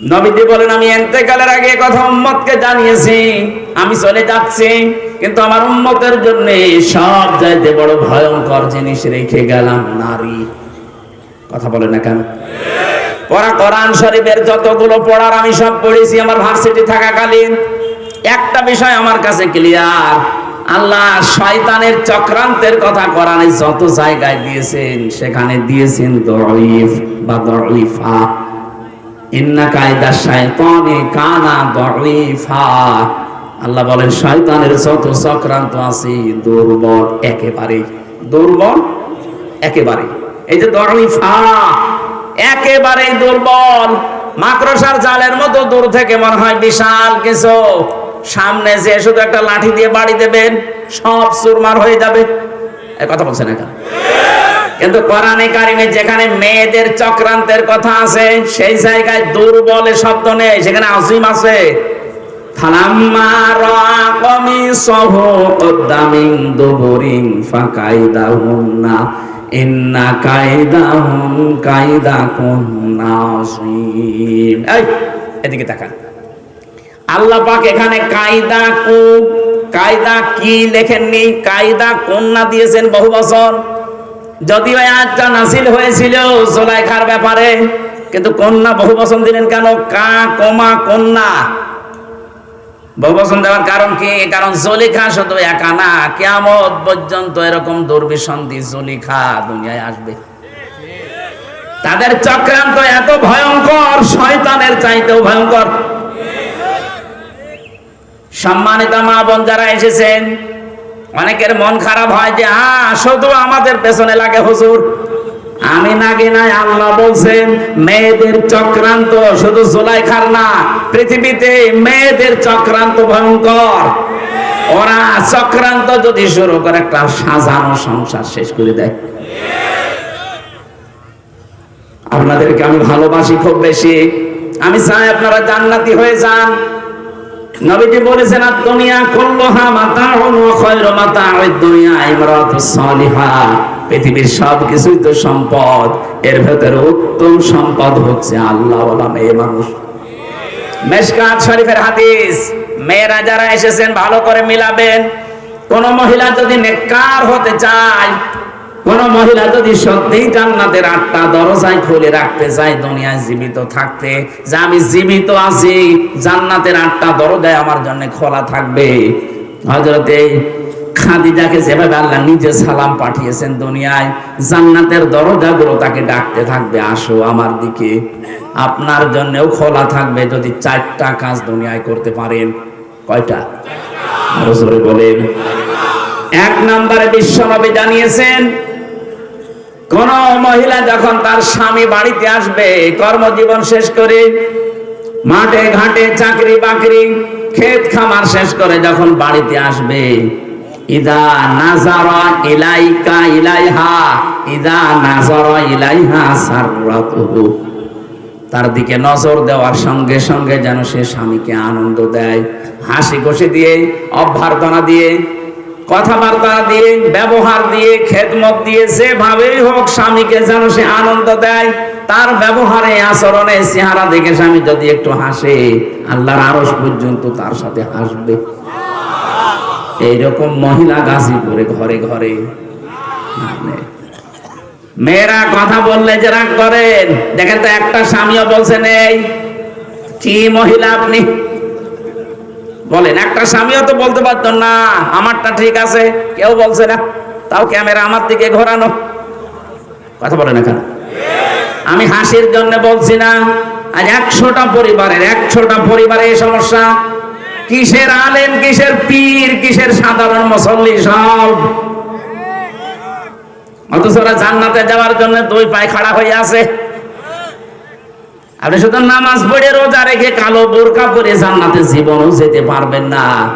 নবীজি বলেন, আমি এন্তেকালের আগে কথা উম্মতকে জানিয়েছি। আমি চলে যাচ্ছি, কিন্তু আমার উম্মতের জন্য সব চাইতে বড় ভয়ঙ্কর জিনিস রেখে গেলাম, নারী। কথা বলে না কেন? পড়া কোরআন শরীফের যতগুলো পড়ার আমি সব পড়েছি, আমার ভার্সিটি থাকাকালীন। একটা বিষয় আমার কাছে ক্লিয়ার আল্লাহ শয়তানের চক্রান্তের কথা কোরআনে যত জায়গায় দিয়েছেন, সেখানে দিয়েছেন দরিফ বা দরিফা ইন্না কায়দা শায়তানে কানা দরিফা আল্লাহ বলেন, শয়তানের যত চক্রান্ত আছে, দুর্বল একেবারে দুর্বল একেবারে এই যে দরিফা একেবারে দুর্বল। মাকড়সার জালের মতো দূর থেকে মনে হয় বিশাল কিছু। সামনে যে শুধু একটা লাঠি দিয়ে বাড়ি দেবেন, সব চুরমার হয়ে যাবে। কথা বলছেন কেন? কিন্তু কোরআনে কারিমে যেখানে মেয়েদের চক্রান্তের কথা আছে, সেই জায়গায় দুর্বলে শব্দ নেই, সেখানে আজিম আছে। ইন্না এদিকে আল্লাহ পাক এখানে কায়দা কু, কায়দা কি লেখেননি? কায়দা কন্যা দিয়েছেন বহু বছর? যদিও আয়াতটা নাসিল হয়েছিল জোলাইখার ব্যাপারে, কিন্তু কন্যা বহু বছর দিলেন কেন? কা, কমা, কন্যা। বহু বছর দেওয়ার কারণ কি? কারণ জলিখা শুধু একা না কেমন পর্যন্ত এরকম দুর্বিসন্ধি জলিখা দুনিয়ায় আসবে। তাদের চক্রান্ত এত ভয়ঙ্কর, শয়তানের চাইতেও ভয়ঙ্কর। সম্মানিত মা বোন যারা এসেছেন অনেকের মন খারাপ হয় যে হ্যাঁ শুধু আমাদের পেছনে লাগে হুজুর। আমি নাকি নাই আল্লাহ বলছেন, মেয়েদের চক্রান্ত শুধু জোলাইখার না, পৃথিবীতে মেয়েদের চক্রান্ত ভয়ঙ্কর। ওরা চক্রান্ত যদি শুরু করে, একটা সাজানো সংসার শেষ করে দেয়। আপনাদেরকে আমি ভালোবাসি খুব বেশি। আমি চাই আপনারা জান্নাতি হয়ে যান। নবীজি বলেছেন দুনিয়া দুনিয়া পৃথিবীর সব কিছুই তো সম্পদ, এর ভেতরে উত্তম সম্পদ হচ্ছে আল্লাহ ওয়ালা মেয়ে মানুষ। মেশকাত শরীফের হাদিস, মেয়েরা যারা এসেছেন, ভালো করে মিলাবেন। কোন মহিলা যদি নেককার হতে চায় কোন মহিলা যদি সত্যিই জান্নাতের আটটা দরজায় খুলে রাখতে চায় দুনিয়ায় জীবিত থাকতে, যে আমি জীবিত আছি, জান্নাতের আটটা দরজায় আমার জন্য খোলা থাকবে। হজরতে খাদিজাকে যেভাবে আল্লাহ নিজে সালাম পাঠিয়েছেন দুনিয়ায়, জান্নাতের দরজাগুলো তাকে ডাকতে থাকবে, আসো আমার দিকে। আপনার জন্যও খোলা থাকবে যদি চারটা কাজ দুনিয়ায় করতে পারেন। কয়টা? আরও জোরে বলেন। এক নম্বরে বিশ্বনবী জানিয়েছেন কোন মহিলা যখন তার স্বামী বাড়িতে আসবে, কর্মজীবন শেষ করে মাঠে ঘাটে চাকরি বাকরি, ক্ষেত খামার শেষ করে যখন বাড়িতে আসবে, ইদা ইলাইকা ইলাইহা, ইদা ইলাইহা তার দিকে নজর দেওয়ার সঙ্গে সঙ্গে যেন সে স্বামীকে আনন্দ দেয়, হাসি খুশি দিয়ে, অভ্যর্থনা দিয়ে কথাবার্তা দিয়ে, ব্যবহার দিয়ে, খেদমত দিয়ে, যেভাবেই হোক স্বামীকে যেন সে আনন্দ দেয়, তার ব্যবহারে, আচরণে, চেহারা দেখে স্বামী যদি একটু হাসে, আল্লাহর আরস পর্যন্ত তার সাথে হাসবে। এইরকম মহিলা গাজীপুরে ঘরে ঘরে। মানে মেয়েরা কথা বললে যে রাগ করেন। দেখেন তো একটা স্বামীও বলছেন, এই, কি মহিলা আপনি? বলেন, একটা স্বামীও তো বলতে পারতো না, আমারটা ঠিক আছে। কেউ বলছে না, তাও ক্যামেরা আমার দিকে ঘোরানো। কথা বলেন এখানে। আমি হাসির জন্য বলছি না, আজ একশোটা পরিবারের, একশোটা পরিবারে এই সমস্যা। কিসের আলেম, কিসের পীর, কিসের সাধারণ মুসল্লি সব। অথচ ওরা জান্নাতে যাওয়ার জন্য দুই পায়ে খাড়া হয়ে আছে। আপনি শুধু নামাজ পড়ে রোজা রেখে কালো বোরকা পরে জান্নাতে জীবনও যেতে পারবেন না।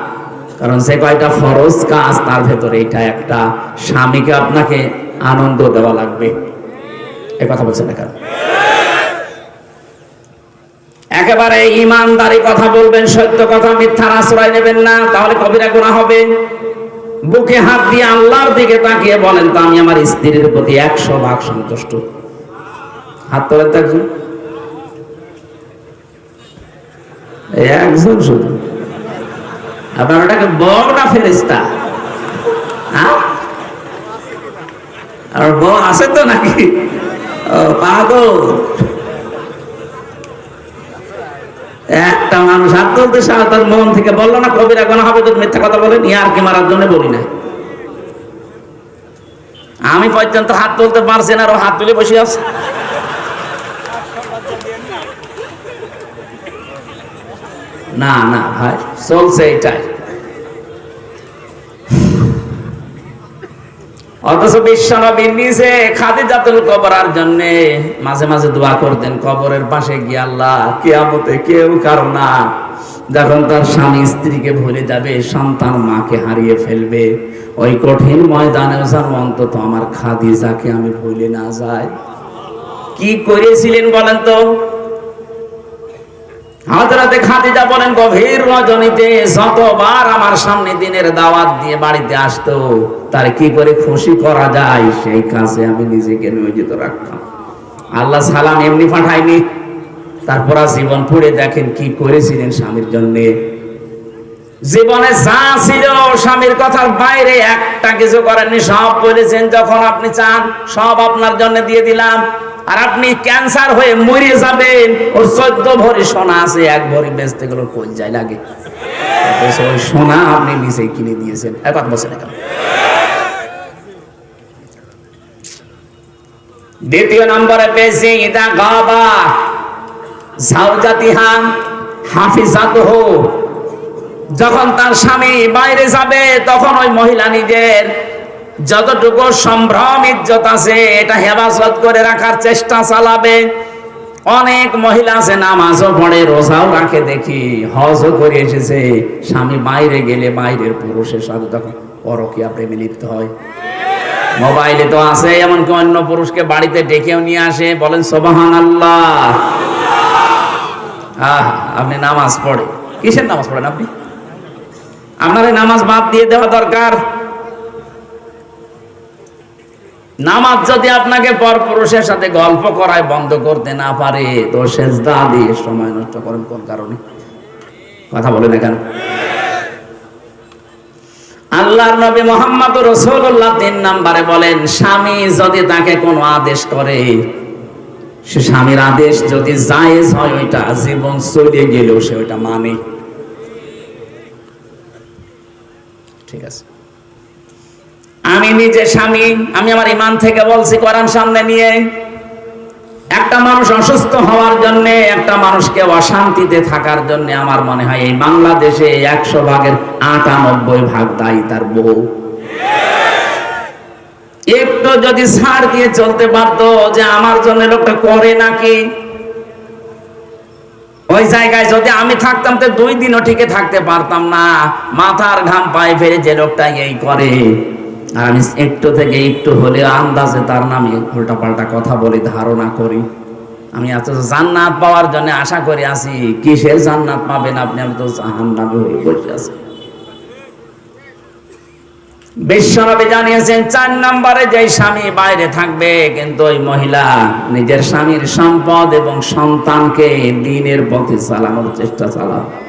কারণ সে কয়টা ফরজ কাজ, তার ভেতরে এটা একটা। স্বামীকে আপনাকে আনন্দ দেওয়া লাগবে। এ কথা বলছেন না কেন? একেবারে ইমানদারি কথা বলবেন, সত্য কথা মিথ্যার আশ্রয় নেবেন না, তাহলে কবিরা গুণা হবে। বুকে হাত দিয়ে আল্লাহর দিকে তাকিয়ে বলেন তো, আমি আমার স্ত্রীর প্রতি একশো ভাগ সন্তুষ্ট। হাত তোলেন তো একজন এই একজন শুধু। আপনার ওটাকে বগ না ফেরিস্তা হ্যাঁ? আর আছে তো নাকি? পাগল। একটা মানুষ তুলতে সারা তার মন থেকে বলল না, কবিরা গোনা হবে যদি মিথ্যা কথা বলেন ইয়ার কি মারার জন্য বলি না। আমি পর্যন্ত হাত তুলতে পারছি না, আর হাত তুলে বসে আছে। না না, ভাই, চলছে এটাই অথচ বিশ্বনবী নিজে কবরার জন্য মাঝে মাঝে দোয়া করতেন, কবরের পাশে গিয়ে আল্লাহ কিয়ামতে কেউ কারও না। যখন তার স্বামী স্ত্রীকে ভুলে যাবে, সন্তান মাকে হারিয়ে ফেলবে, ওই কঠিন ময়দানে অন্তত আমার খাদিজাকে আমি ভুলে না যাই। কি করেছিলেন বলেন তো? হাজরাতে খাদিজা বলেন, গভীর রজনীতে যতবার আমার সামনে দিনের দাওয়াত দিয়ে বাড়িতে আসতো, তার কি করে খুশি করা যায়? সেই আমি নিজেকে নিয়োজিত রাখতাম। আল্লাহ সালাম এমনি পাঠায়নি। তারপর জীবন পড়ে দেখেন কি করেছিলেন স্বামীর জন্য। জীবনে যা ছিল স্বামীর কথার বাইরে একটা কিছু করেননি, সব বলেছেন, যখন আপনি চান, সব আপনার জন্য দিয়ে দিলাম। আর আপনি ক্যান্সার হয়ে মরে যাবেন। ওর চোদ্দ ভরি সোনা আছে, এক ভরি বেচতে গেলে কোন যায় লাগে? সোনা আপনি নিজে কিনে দিয়েছেন। এক বলছেন এখন দ্বিতীয় নম্বরে পেয়েছি, ইদা গাবা জাউজাতিহা হাফিজাতুহু। যখন তার স্বামী বাইরে যাবে, তখন ওই মহিলা নিজের যতটুকু সম্ভ্রম, ইজ্জত আছে, এটা হেফাজত করে রাখার চেষ্টা চালাবে। অনেক মহিলা আছে, নামাজও পড়ে, রোজাও রাখে, দেখি হজও করে এসেছে। স্বামী বাইরে গেলে বাইরের পুরুষের সাথে তখন পরকিয়া প্রেমে লিপ্ত হয়। মোবাইলে তো আছে, এমনকি অন্য পুরুষকে বাড়িতে ডেকেও নিয়ে আসে, বলেন সোবাহান আল্লাহ আহ, আপনি নামাজ পড়ে। কিসের নামাজ পড়েন আপনি? আপনার নামাজ বাদ দিয়ে দেওয়া দরকার। নামাজ যদি আপনাকে পর পুরুষের সাথে গল্প করায় বন্ধ করতে না পারে, তো সেজদা দিয়ে সময় নষ্ট করেন কোন কারণে? কথা বলে দেখেন আল্লাহর নবী মোহাম্মদ রসুল্লাহ তিন নাম্বারে বলেন, স্বামী যদি তাকে কোনো আদেশ করে, সে স্বামীর আদেশ যদি জায়েজ হয়, ওইটা জীবন চলে গেলেও সে ওইটা মানে। ঠিক আছে। আমি নিজে স্বামী, আমি আমার ইমান থেকে বলছি কোরআন সামনে নিয়ে। একটা মানুষ অসুস্থ হওয়ার জন্য, একটা মানুষকে অশান্তিতে থাকার জন্য আমার মনে হয় এই বাংলাদেশে একশো ভাগের আটানব্বই ভাগ দায়ী তার বউ। একটু যদি ছাড় দিয়ে চলতে পারতো যে আমার জন্য লোকটা করে নাকি? ওই জায়গায় যদি আমি থাকতাম তো দুই দিনও ঠিকই থাকতে পারতাম না। মাথার ঘাম পায়ে ফেলে যে লোকটা এই করে। আর আমি একটু থেকে একটু হলে আন্দাজে তার নামে উল্টা পাল্টা কথা বলি, ধারণা করি। আমি এত জান্নাত পাওয়ার জন্য আশা করে আছি, কিসের জান্নাত পাবেন আপনি? আমি তো জাহান নামে হয়ে বসে আছি। বিশ্বনবী জানিয়েছেন, চার নম্বরে যে স্বামী বাইরে থাকবে, কিন্তু ওই মহিলা নিজের স্বামীর সম্পদ এবং সন্তানকে দিনের পথে চালানোর চেষ্টা চালাবে।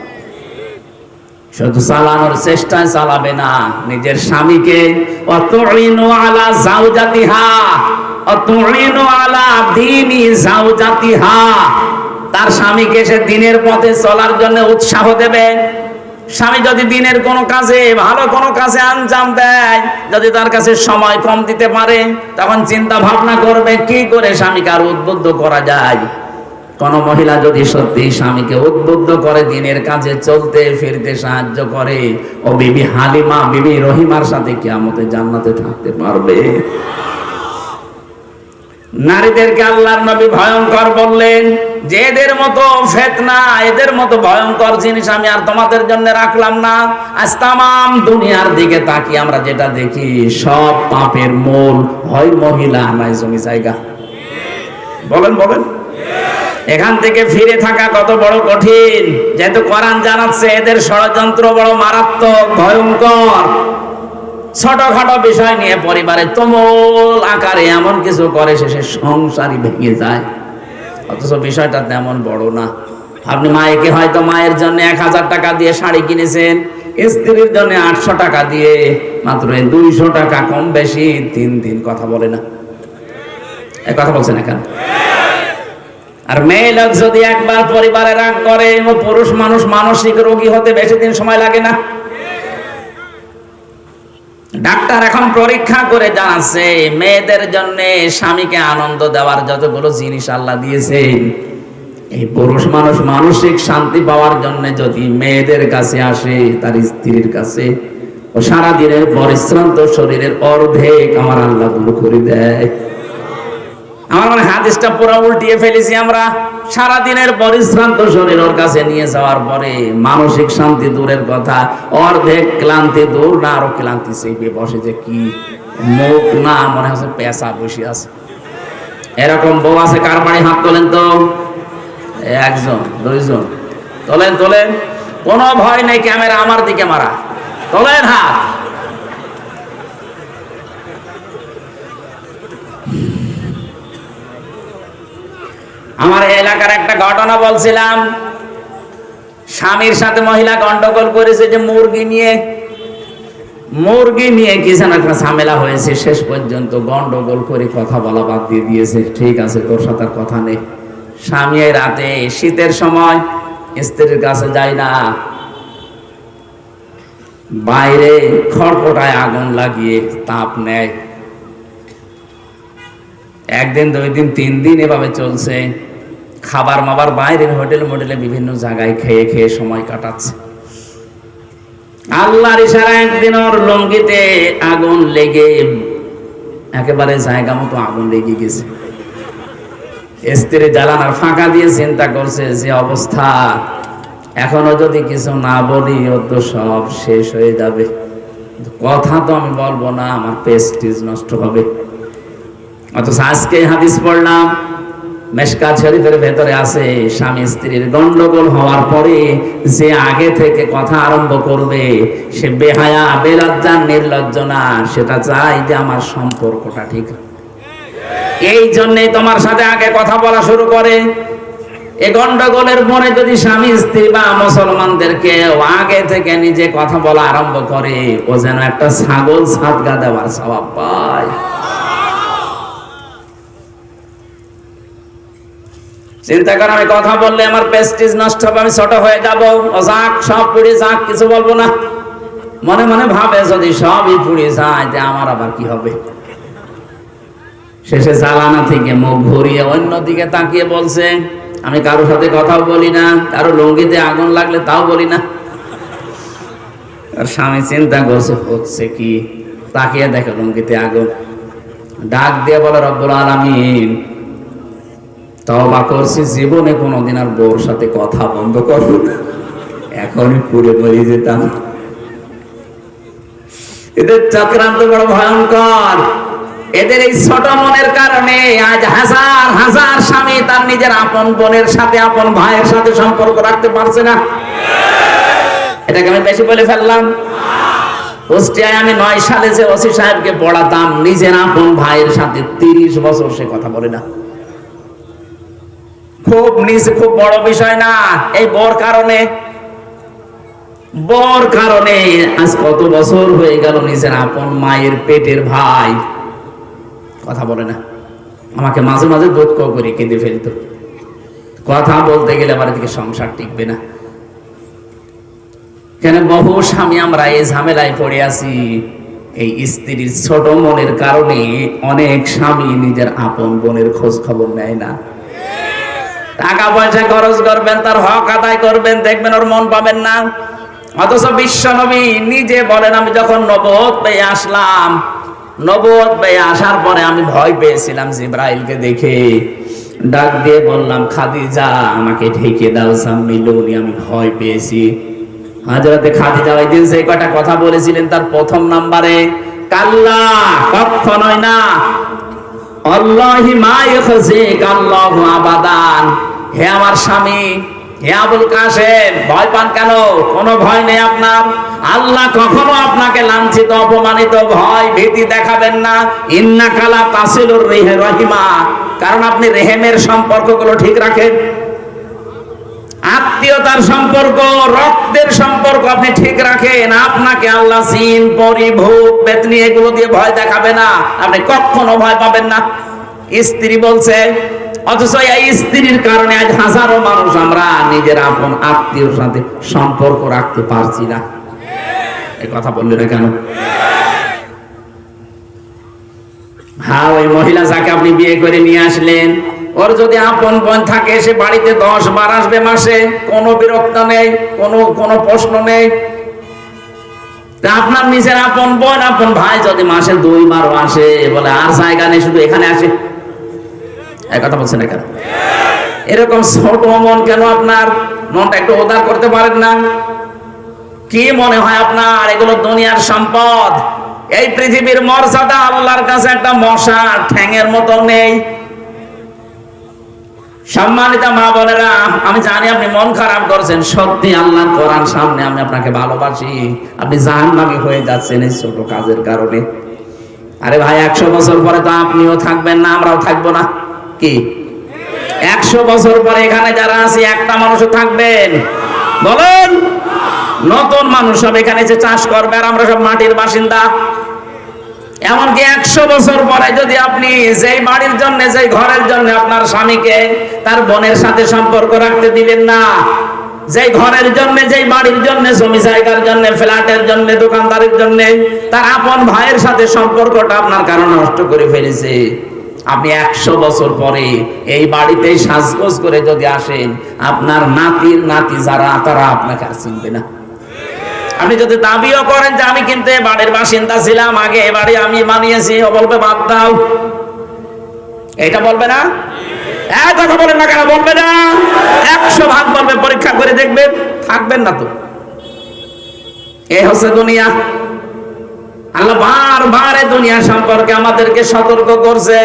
শুধু চালানোর চেষ্টায় চালাবে না, নিজের স্বামীকে। তার স্বামীকে সে দিনের পথে চলার জন্য উৎসাহ দেবে। স্বামী যদি দিনের কোনো কাজে, ভালো কোনো কাজে আঞ্জাম দেয়, যদি তার কাছে সময় কম দিতে পারে, তখন চিন্তা ভাবনা করবে, কি করে স্বামীকে আর উদ্বুদ্ধ করা যায়? কোন মহিলা যদি সত্যি স্বামীকে উদ্বুদ্ধ করে দিনের কাজে চলতে, ফিরতে সাহায্য করে, ও বিবি হালিমা, বিবি রহিমার সাথে কিয়ামতে জান্নাতে থাকতে পারবে। নারীদেরকে আল্লাহর নবী ভয়ঙ্কর বললেন, যে এদের মতো ফেতনা, এদের মতো ভয়ঙ্কর জিনিস আমি আর তোমাদের জন্য রাখলাম না। আজ তাম দুনিয়ার দিকে তাকি আমরা যেটা দেখি, সব পাপের মূল হয় মহিলা, নাই জমি জায়গা। বলেন বলেন। এখান থেকে ফিরে থাকা কত বড় কঠিন। যেহেতু কোরআন জানাচ্ছে, এদের ষড়যন্ত্র বড় মারাত্মক, ভয়ঙ্কর। ছোটখাটো বিষয় নিয়ে পরিবারে তুমুল আকারে এমন কিছু করে, শেষে সংসারই ভেঙে যায়। অথচ বিষয়টা তেমন বড় না। আপনি মায়েকে হয়তো মায়ের জন্য এক হাজার টাকা দিয়ে শাড়ি কিনেছেন, স্ত্রীর জন্য আটশো টাকা দিয়ে, মাত্র দুইশো টাকা কম বেশি, তিন দিন কথা বলে না। কথা বলছেন এখন? আর মেয়ে লোক যদি একবার পরিবারে রাগ করে, ও পুরুষ মানুষ মানসিক রোগী হতে বেশি দিন সময় লাগে না। ডাক্তার এখন পরীক্ষা করে জানাচ্ছে, মেয়েদের জন্য স্বামীকে আনন্দ দেওয়ার যতগুলো জিনিস আল্লাহ দিয়েছেন এই পুরুষ মানুষ মানসিক শান্তি পাওয়ার জন্য যদি মেয়েদের কাছে আসে, তার স্ত্রীর কাছে, ও সারা দিনের পরিশ্রান্ত শরীরের অর্ধেক আমার আল্লাহ দূর করে দেয়। আমার মনে হাদিসটা পুরো উল্টিয়ে ফেলেছি আমরা। সারা দিনের পরিশ্রান্ত শরীর ওর কাছে নিয়ে যাওয়ার পরে মানসিক শান্তি দূরের কথা, অর্ধেক ক্লান্তি দূর না, আরও ক্লান্তি চেপে বসে যে কি মুখ না, মনে হচ্ছে পেশা বসে আছে। এরকম বউ আছে, কার বাড়ি হাত তোলেন তো? একজন, দুইজন। তোলেন তোলেন। কোনো ভয় নেই, ক্যামেরা আমার দিকে মারা। তোলেন হাত। আমার এলাকার একটা ঘটনা বলছিলাম। স্বামীর সাথে মহিলা গন্ডগোল করেছে যে মুরগি নিয়ে মুরগি নিয়ে কি যেন একটা ঝামেলা হয়েছে, শেষ পর্যন্ত গন্ডগোল করে কথা বলা বাদ দিয়ে দিয়েছে। ঠিক আছে, তোর সাথে কথা নেই। স্বামী রাতে শীতের সময় স্ত্রীর কাছে যায় না। বাইরে খড়পটায় আগুন লাগিয়ে তাপ নেয়। একদিন, দুই দিন, তিন দিন এভাবে চলছে। খাবার মাবার বাইরের হোটেল মোটেলে বিভিন্ন জায়গায় খেয়ে খেয়ে সময় কাটাচ্ছে। আল্লাহর ইশারা একদিন ওর লঙ্গিতে আগুন লেগে, একেবারে জায়গা মতো আগুন লেগে গেছে। স্ত্রী জ্বালানার ফাঁকা দিয়ে চিন্তা করছে যে অবস্থা, এখনও যদি কিছু না বলি ও তো সব শেষ হয়ে যাবে। কথা তো আমি বলব না, আমার পেস্টিজ নষ্ট হবে। অথচ আজকে হাদিস পড়লাম, মেশকাত শরীফের ভেতরে আছে, স্বামী স্ত্রীর গন্ডগোল হওয়ার পরে যে আগে থেকে কথা আরম্ভ করবে, সে বেহায়া, বেলজ্জা, নির্লজ্জ না, সেটা চাই যে আমার সম্পর্কটা ঠিক এই জন্যই তোমার সাথে আগে কথা বলা শুরু করে। এ গন্ডগোলের পরে যদি স্বামী স্ত্রী বা মুসলমানদেরকে আগে থেকে নিজে কথা বলা আরম্ভ করে, ও যেন একটা ছাগল সাতগা দেওয়ার স্বভাব পায়। চিন্তা করে, আমি কথা বললে আমার প্রেস্টিজ নষ্ট হবে, আমি ছোট হয়ে যাব। ও যাক, সব পুড়ে যাক, কিছু বলব না। মনে মনে ভাবে, যদি সবই পুড়ে যায়, তে আমার আবার কি হবে? শেষে জ্বালানা থেকে মুখ ঘুরিয়ে অন্যদিকে তাকিয়ে বলছে, আমি কারও সাথে কথাও বলি না, কারও লঙ্গিতে আগুন লাগলে তাও বলি না। আর স্বামী চিন্তা করছে, হচ্ছে কি? তাকিয়ে দেখে লঙ্গিতে আগুন। ডাক দিয়ে বলে, রব্বুল আলামিন তবা করছি, জীবনে কোনোদিন আর বউর সাথে কথা বন্ধ করব। এখনই পুড়ে মরে যেতাম। এদের চক্রান্ত বড় ভয়ঙ্কর। এদের এই ছোট মনের কারণে আজ হাজার হাজার স্বামী তার নিজের আপন বোনের সাথে, আপন ভাইয়ের সাথে সম্পর্ক রাখতে পারছে না। এটাকে আমি বেশি বলে ফেললাম। কুষ্টিয়ায় আমি নয় সালে যে ওসি সাহেবকে পড়াতাম নিজের আপন ভাইয়ের সাথে তিরিশ বছর সে কথা বলে না। খুব নিচে খুব বড় বিষয় না। এই বর কারণে বর কারণে আজ কত বছর হয়ে গেল নিজের আপন মায়ের পেটের ভাই। কথা বলে না। আমাকে মাঝে মাঝে দুঃখ করে কেঁদে ফেলতো। কথা বলতে গেলে আমার এদিকে সংসার টিকবে না। কেন বহু স্বামী আমরা এই ঝামেলায় পড়ে আছি। এই স্ত্রীর ছোট মনের কারণে অনেক স্বামী নিজের আপন বোনের খোঁজ খবর নেয় না। টাকা পয়সা খরচ করবেন, তার হক আদায় করবেন, দেখবেন ওর মন পাবেন না। অথচ বিশ্ব নবী নিজে বলেন, আমি যখন নবদ পেয়ে আসলাম নবদ পেয়ে আসার পরে আমি ভয় পেয়েছিলাম জিব্রাইলকে দেখে। ডাক দিয়ে বললাম, খাদিজা, আমাকে ঢেকে দাও সাম্মিলুনি আমি ভয় পেয়েছি। হাজরাতে খাদিজা ওই দিন সেই কটা কথা বলেছিলেন, তার প্রথম নাম্বারে, কাল্লা কখনোই না আল্লাহি মা ইখজিক, আল্লাহু আবাদান। হে আমার স্বামী, হে আবুল কাসেম ভয় পান কেন? কোনো ভয় নেই আপনার? আল্লাহ কখনো আপনাকে লাঞ্ছিত, অপমানিত, ভয়, ভীতি দেখাবেন না। ইন্না কালা তাসিলুর রেহে রহিমা। কারণ আপনি রেহেমের সম্পর্কগুলো ঠিক রাখেন। আত্মীয়তার সম্পর্ক, রক্তের সম্পর্ক আপনি ঠিক রাখেন। আপনাকে আল্লাহ সিন পরিভোগ বেতনি এগুলো দিয়ে ভয় দেখাবে না। আপনি কখনো ভয় পাবেন না। স্ত্রী বলছে, অথচ এই স্ত্রীর কারণে আজ হাজারো মানুষ আমরা নিজের আপন আত্মীয়র সাথে সম্পর্ক রাখতে পারছি না। এই কথা বললে না কেন? হ্যাঁ ওই মহিলা যাকে আপনি বিয়ে করে নিয়ে আসলেন ওর যদি আপন বোন থাকে, সে বাড়িতে দশ বার আসবে মাসে, কোনো বিরক্ত নেই, কোনো কোনো প্রশ্ন নেই। আপনার নিজের আপন বোন, আপন ভাই যদি মাসে দুইবারও আসে, বলে আর জায়গা নেই, শুধু এখানে আসে। এক কথা বলছেন এখানে। এরকম ছোট মন কেন আপনার? মনটা একটু উদার করতে পারেন না। কি মনে হয় আপনার? এগুলো দুনিয়ার সম্পদ। এই পৃথিবীর মর্যাদা আল্লাহর কাছে একটা মশা ঠ্যাঙের মতো নেই। সম্মানিত মা বোনেরা, আমি জানি আপনি মন খারাপ করছেন। সত্যি আল্লাহর কোরআন সামনে আমি আপনাকে ভালোবাসি। আপনি জাহান্নামী হয়ে যাচ্ছেন এই ছোট কাজের কারণে। আরে ভাই, একশো বছর পরে তো আপনিও থাকবেন না, আমরাও থাকব না। কি? একশো বছর পরে এখানে যারা আছি, একটা মানুষও থাকবেন। বলেন, নতুন মানুষ সব এখানে যে চাষ করবে আর আমরা সব মাটির বাসিন্দা। এমনকি একশো বছর পরে যদি আপনি যেই বাড়ির জন্য, যেই ঘরের জন্য আপনার স্বামীকে তার বোনের সাথে সম্পর্ক রাখতে দিবেন না, যেই ঘরের জন্য, যেই বাড়ির জন্য, জমি জায়গার জন্য, ফ্ল্যাটের জন্য, দোকানদারের জন্য তার আপন ভাইয়ের সাথে সম্পর্কটা আপনার কারণে নষ্ট করে ফেলেছে। আপনি একশো বছর পরে এই বাড়িতে সাজগোজ করে যদি আসেন, আপনার নাতির নাতি যারা, তারা আপনাকে আর চিনবে না। আপনি যদি দাবিও করেন যে আমি কিন্তু বাড়ির বাসিন্দা ছিলাম, আগে বাড়ি আমি বানিয়েছি, ও বলবে বাদ দাও। এটা বলবে না? এক কথা বলেন না কেন, বলবে না? একশো ভাগ বলবে, পরীক্ষা করে দেখবেন, থাকবেন না তো। এ হচ্ছে দুনিয়া। আল্লাহ বারবার এই দুনিয়া সম্পর্কে আমাদেরকে সতর্ক করছে।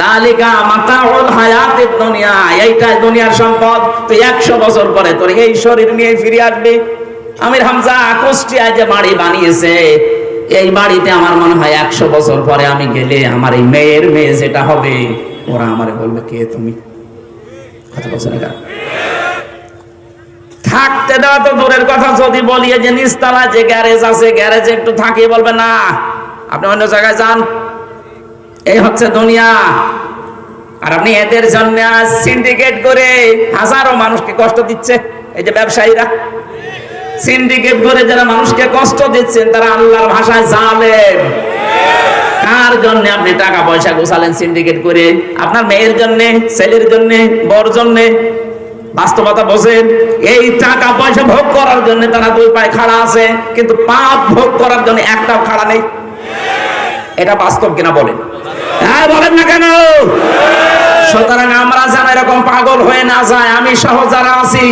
জালিকা মাতাউল হায়াতের দুনিয়া, এইটাই দুনিয়ার সম্পদ। তুই একশো বছর পরে তোর এই শরীর নিয়ে ফিরে আসবি। আমির হামজা কুষ্টিয়ায় যে বাড়ি বানিয়েছে, এই বাড়িতে আমার মনে হয় একশো বছর পরে আমি গেলে আমার এই মেয়ের মেয়ে যেটা হবে, ওরা আমারে বলবে, কে তুমি? থাকতে দেওয়া তো দূরের কথা, যদি বলি যে নিস্তালা যে গ্যারেজ আছে, গ্যারেজে একটু থাকি বলবে, না, আপনি অন্য জায়গায় যান। এই হচ্ছে দুনিয়া। আর আপনি এদের জন্য সিন্ডিকেট করে হাজারো মানুষকে কষ্ট দিচ্ছে, এই যে ব্যবসায়ীরা। সিন্ডিকেট করে যারা মানুষকে কষ্ট দিচ্ছেন, তারা আল্লাহর ভাষায় জালেম। কার জন্য আপনি টাকা পয়সা গোছালেন সিন্ডিকেট করে? আপনার মেয়ের জন্য, ছেলের জন্য, বর জন্য? বাস্তবতা বোঝেন? এই টাকা পয়সা ভোগ করার জন্য তারা দুই পায়ে খাড়া আছে, কিন্তু পাপ ভোগ করার জন্য একটাও খাড়া নেই। এটা বাস্তব কিনা বলেন? হ্যাঁ বলেন না কেন? সুতরাং আমরা যেন এরকম পাগল হয়ে না যায় আমি সহ যারা আছি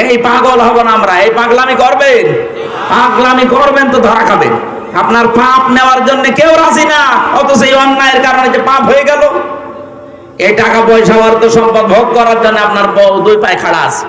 এই পাগল হব না আমরা, এই পাগলামি করবেন? পাগলামি করবেন তো ধরা খাবেন আপনার পাপ নেওয়ার জন্য কেউ রাজি না, অথচ এই অন্যায়ের কারণে যে পাপ হয়ে গেল। এই টাকা পয়সা অর্থ সম্পদ ভোগ করার জন্য আপনার বউ দুই পায়ে খাড়া আছে।